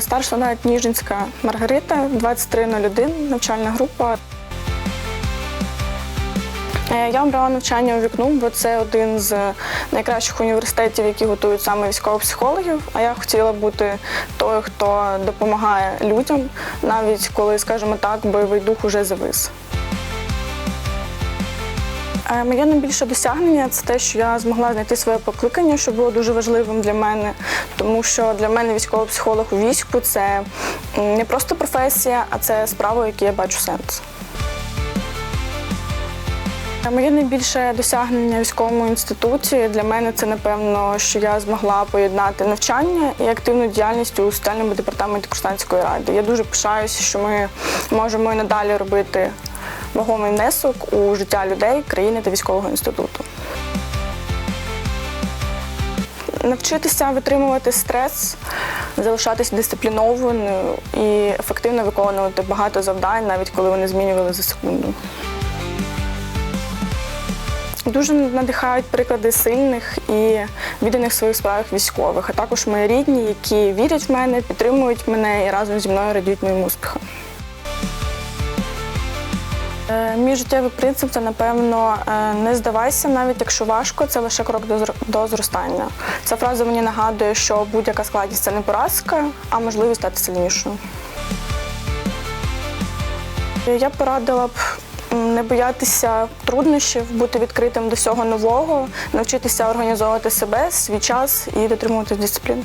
Старша навіть Ніжинська Маргарита, 2301, навчальна група. Е, Я обрала навчання у вікну, бо це один з найкращих університетів, які готують саме військових психологів. А я хотіла бути той, хто допомагає людям, навіть коли, скажімо так, бойовий дух уже завис. Е, Моє найбільше досягнення це те, що я змогла знайти своє покликання, що було дуже важливим для мене, тому що для мене військовий психолог у війську це не просто професія, а це справа, якій я бачу сенс. Е, Моє найбільше досягнення в військовому інституті для мене це напевно, що я змогла поєднати навчання і активну діяльність у соціальному департаменті Курсантської ради. Я дуже пишаюся, що ми можемо і надалі робити вагомий внесок у життя людей, країни та військового інституту. Навчитися витримувати стрес, залишатися дисциплінованою і ефективно виконувати багато завдань, навіть коли вони змінювали за секунду. Дуже надихають приклади сильних і відданих своїх справах військових, а також мої рідні, які вірять в мене, підтримують мене і разом зі мною радіють моїм успіхам. Е, Мій життєвий принцип це, напевно, е, не здавайся, навіть якщо важко, це лише крок до зр- до зростання. Ця фраза мені нагадує, що будь-яка складність це не поразка, а можливість стати сильнішою. Я порадила б не боятися труднощів, бути відкритим до всього нового, навчитися організовувати себе, свій час і дотримуватися дисципліни.